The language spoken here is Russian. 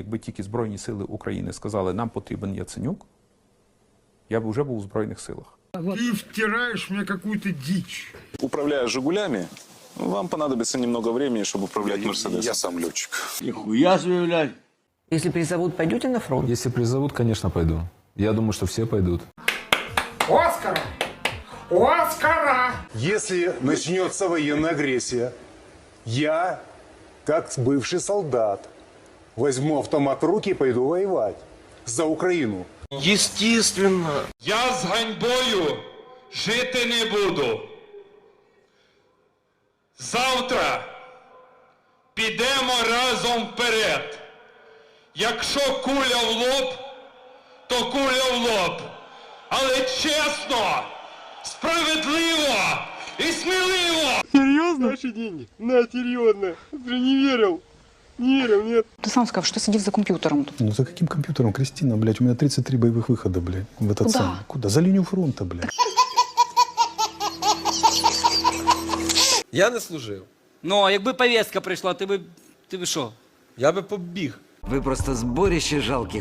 якби тільки Збройні сили України сказали, нам потрібен Яценюк, я б вже був у Збройних силах. Ты втираешь мне какую-то дичь. Управляя «Жигулями», вам понадобится немного времени, чтобы управлять «Мерседесом». Я сам летчик. Нихуя себе, блядь. Если призовут, пойдете на фронт? Если призовут, конечно, пойду. Я думаю, что все пойдут. Оскара! Оскара! Если начнется военная агрессия, я, как бывший солдат, возьму автомат в руки и пойду воевать за Украину. Естественно. Я з ганьбою жити не буду. Завтра підемо разом вперед. Якщо куля в лоб, то куля в лоб. Але чесно, справедливо і сміливо. Ты сам сказал, что сидишь за компьютером. тут. Ну за каким компьютером, Кристина, блядь? У меня 33 боевых выхода, блядь, в этот Куда? самый. Куда? За линию фронта, блядь. Я не служив. Ну, а якби повістка прийшла, ти би. Ти би що? Я би побіг. Вы просто сборище жалких